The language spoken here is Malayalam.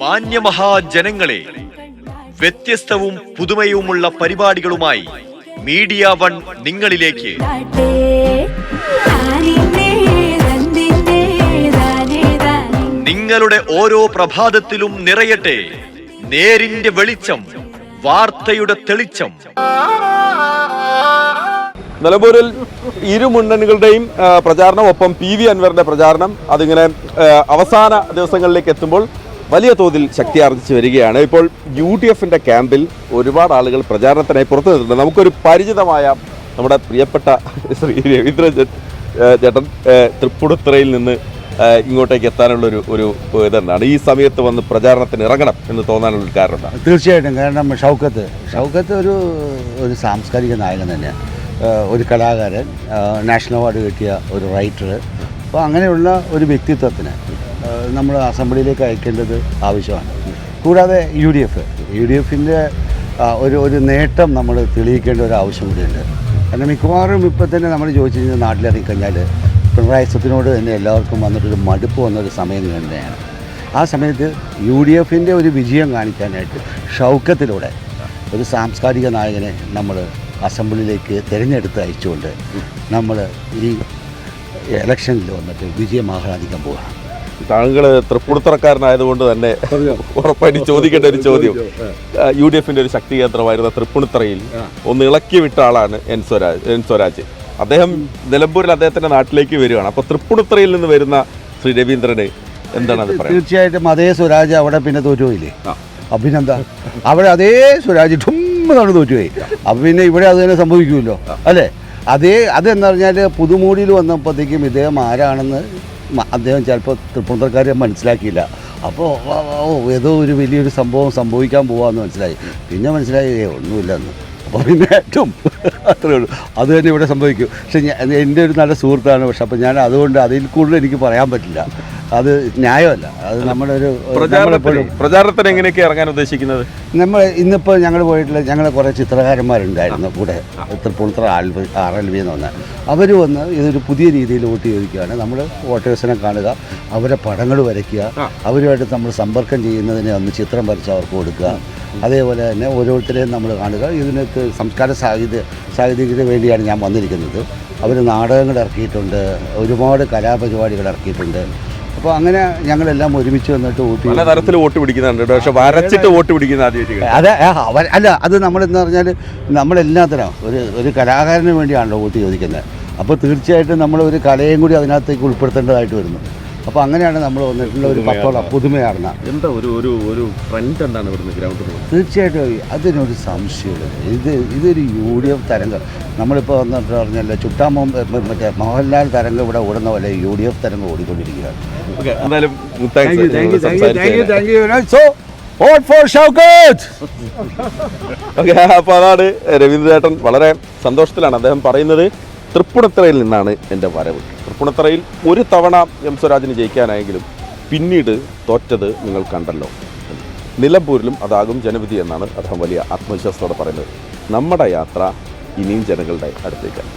മാന്യമഹാജനങ്ങളെ വ്യത്യസ്തവും പുതുമയുമുള്ള പരിപാടികളുമായി മീഡിയ വൺ നിങ്ങളിലേക്ക്. നിങ്ങളുടെ ഓരോ പ്രഭാതത്തിലും നിറയട്ടെ നേരിന്റെ വെളിച്ചം വാർത്തയുടെ തെളിച്ചം. നിലമ്പൂരിൽ ഇരു മുന്നണികളുടെയും പ്രചാരണം ഒപ്പം പി വി അൻവറിന്റെ പ്രചാരണം അതിങ്ങനെ അവസാന ദിവസങ്ങളിലേക്ക് എത്തുമ്പോൾ വലിയ തോതിൽ ശക്തി ആർജിച്ചു വരികയാണ്. ഇപ്പോൾ യു ഡി എഫിന്റെ ക്യാമ്പിൽ ഒരുപാട് ആളുകൾ പ്രചാരണത്തിനായി പുറത്തു നിന്നിട്ടുണ്ട്. നമുക്കൊരു പരിചിതമായ നമ്മുടെ പ്രിയപ്പെട്ട ശ്രീ രവീന്ദ്ര ചേട്ടൻ ഏ, നിന്ന് ഇങ്ങോട്ടേക്ക് എത്താനുള്ള ഒരു ഒരു ഇതെന്നാണ് ഈ സമയത്ത് വന്ന് പ്രചാരണത്തിന് ഇറങ്ങണം എന്ന് തോന്നാനുള്ള കാരണം തീർച്ചയായിട്ടും. കാരണം ഷൗക്കത്ത്. ഷൗക്കത്ത് ഒരു ഒരു സാംസ്കാരിക നായകൻ തന്നെയാണ് ഒരു കലാകാരൻ നാഷണൽ അവാർഡ് കിട്ടിയ ഒരു റൈറ്റർ അപ്പോൾ അങ്ങനെയുള്ള ഒരു വ്യക്തിത്വത്തിന് നമ്മൾ അസംബ്ലിയിലേക്ക് അയക്കേണ്ടത് ആവശ്യമാണ്. കൂടാതെ U D F. U D എഫിന്റെ ഒരു ഒരു നേട്ടം നമ്മൾ തെളിയിക്കേണ്ട ഒരു ആവശ്യം കൂടിയുണ്ട്. കാരണം മിക്കവാറും ഇപ്പം തന്നെ നമ്മൾ ചോദിച്ചു കഴിഞ്ഞാൽ നാട്ടിലിറങ്ങിക്കഴിഞ്ഞാൽ പിണറായി സത്യനോട് തന്നെ എല്ലാവർക്കും വന്നിട്ടൊരു മടുപ്പ് വന്നൊരു സമയം തന്നെയാണ്. ആ സമയത്ത് യു ഡി എഫിന്റെ ഒരു വിജയം കാണിക്കാനായിട്ട് ഷൗക്കത്തിലൂടെ ഒരു സാംസ്കാരിക നായകനെ നമ്മൾ അസംബ്ലിയിലേക്ക് തിരഞ്ഞെടുത്ത് അയച്ചുകൊണ്ട് നമ്മൾ ഈ ഇലക്ഷനിൽ വന്നിട്ട് വിജയം ആഹ്ലാദിക്കാൻ പോവുകയാണ്. താങ്കൾ തൃപ്പൂണിത്തറക്കാരനായതുകൊണ്ട് തന്നെ ഉറപ്പായിട്ട് ചോദിക്കേണ്ട ഒരു ചോദ്യം. യു ഡി എഫിന്റെ ഒരു ശക്തി കേന്ദ്രമായിരുന്ന തൃപ്പൂണിത്തറയിൽ ഒന്ന് ഇളക്കി വിട്ട ആളാണ് എൻ സ്വരാജ് എൻ സ്വരാജ്. അദ്ദേഹം നിലമ്പൂരിൽ അദ്ദേഹത്തിന്റെ നാട്ടിലേക്ക് വരികയാണ്. അപ്പോൾ തൃപ്പൂണിത്തറയിൽ നിന്ന് വരുന്ന ശ്രീ രവീന്ദ്രന് എന്താണ് അത് പറയുന്നത് തീർച്ചയായിട്ടും അതേ സ്വരാജ് അവിടെ പിന്നെ തോറ്റുപോയില്ലേ? അഭിനന്ദ. അവിടെ അതേ സ്വരാജ് ഠുമ്മെന്നാണ് തോറ്റുപോയി. അപ്പം പിന്നെ ഇവിടെ അത് തന്നെ സംഭവിക്കുമല്ലോ. അല്ലേ? അതേ അതെന്ന് പറഞ്ഞാൽ പുതുമൂടിയിൽ വന്നപ്പോഴത്തേക്കും ഇദ്ദേഹം ആരാണെന്ന് അദ്ദേഹം ചിലപ്പോൾ തൃപ്പൂണിത്തറക്കാരെ മനസ്സിലാക്കിയില്ല. അപ്പോൾ ഏതോ ഒരു വലിയൊരു സംഭവം സംഭവിക്കാൻ പോവാന്ന് മനസ്സിലായി. പിന്നെ മനസ്സിലായി ഏ ഒന്നുമില്ലെന്ന്. അപ്പോൾ പിന്നെ ഏറ്റവും അത്രേ ഉള്ളൂ. അത് തന്നെ ഇവിടെ സംഭവിക്കും. പക്ഷെ എന്റെ ഒരു നല്ല സുഹൃത്താണ്. പക്ഷെ അപ്പോൾ ഞാൻ അതുകൊണ്ട് അതിൽ കൂടുതൽ എനിക്ക് പറയാൻ പറ്റില്ല. അത് ന്യായമല്ല. അത് നമ്മുടെ ഒരു പ്രചാരണത്തിന് എങ്ങനെയൊക്കെ ഇറങ്ങാൻ ഉദ്ദേശിക്കുന്നത്? നമ്മൾ ഇന്നിപ്പോൾ ഞങ്ങൾ പോയിട്ടുള്ള ഞങ്ങൾ കുറേ ചിത്രകാരന്മാരുണ്ടായിരുന്നു കൂടെ. Tripunithura RLV R L V എന്ന് പറഞ്ഞാൽ അവർ വന്ന് ഇതൊരു പുതിയ രീതിയിൽ വോട്ട് ചോദിക്കുകയാണ്. നമ്മൾ വോട്ടേഴ്സിനെ കാണുക അവരെ പടങ്ങൾ വരയ്ക്കുക അവരുമായിട്ട് നമ്മൾ സമ്പർക്കം ചെയ്യുന്നതിനെ ഒന്ന് ചിത്രം വരച്ച് അവർക്ക് കൊടുക്കുക. അതേപോലെ തന്നെ ഓരോരുത്തരെയും നമ്മൾ കാണുക. ഇതിനകത്ത് സംസ്കാര സാഹിത്യ സാഹിത്യത്തിന് വേണ്ടിയാണ് ഞാൻ വന്നിരിക്കുന്നത്. അവർ നാടകങ്ങൾ ഇറക്കിയിട്ടുണ്ട്. ഒരുപാട് കലാപരിപാടികൾ ഇറക്കിയിട്ടുണ്ട്. അപ്പോൾ അങ്ങനെ ഞങ്ങളെല്ലാം ഒരുമിച്ച് വന്നിട്ട് വോട്ട് പല തരത്തിൽ വോട്ട് പിടിക്കുന്നുണ്ട് പക്ഷെ വരച്ചിട്ട് വോട്ട് പിടിക്കുന്ന ആദ്യമായിട്ട് അതെ അവർ അല്ല അത് നമ്മളെന്ന് പറഞ്ഞാൽ നമ്മളെല്ലാത്തിനും ഒരു ഒരു കലാകാരന് വേണ്ടിയാണല്ലോ വോട്ട് ചോദിക്കുന്നത്. അപ്പോൾ തീർച്ചയായിട്ടും നമ്മൾ ഒരു കലയും കൂടി അതിനകത്തേക്ക് ഉൾപ്പെടുത്തേണ്ടതായിട്ട് വരുന്നു. അപ്പോൾ അങ്ങനെയാണ് നമ്മൾ വന്നിട്ടുള്ള ഒരു പത്തോളം പുതുമയാർന്ന. എന്താ ഒരു ഒരു ഒരു ട്രെൻഡ് എന്താണ് ഇവിടുന്ന് ഗ്രൗണ്ടിൽ തീർച്ചയായിട്ടും അതിനൊരു സംശയമില്ല. ഇത് ഇതൊരു യു ഡി എഫ് തരംഗം. നമ്മളിപ്പോൾ വന്നിട്ട് പറഞ്ഞല്ല ചുട്ടാമോ മറ്റേ മോഹൻലാൽ തരംഗം ഇവിടെ ഓടുന്ന പോലെ യു ഡി എഫ് തരംഗം ഓടിക്കൊണ്ടിരിക്കുകയാണ്. സോ ഫോർ ഷൗക്കത്ത് ഓക്കെ അപ്പോൾ അതാണ് രവീന്ദ്രേട്ടൻ വളരെ സന്തോഷത്തിലാണ് അദ്ദേഹം പറയുന്നത്. തൃപ്പുണിത്തറയിൽ നിന്നാണ് എന്റെ വരവ്. തൃപ്പുണിത്തറയിൽ ഒരു തവണ എം സ്വരാജിന് ജയിക്കാനായെങ്കിലും പിന്നീട് തോറ്റത് നിങ്ങൾ കണ്ടല്ലോ. നിലമ്പൂരിലും അതാകും ജനവിധി എന്നാണ് അദ്ദേഹം വലിയ ആത്മവിശ്വാസത്തോടെ പറയുന്നത്. നമ്മുടെ യാത്ര ഇനിയും ജനങ്ങളുടെ അടുത്തേക്കാണ്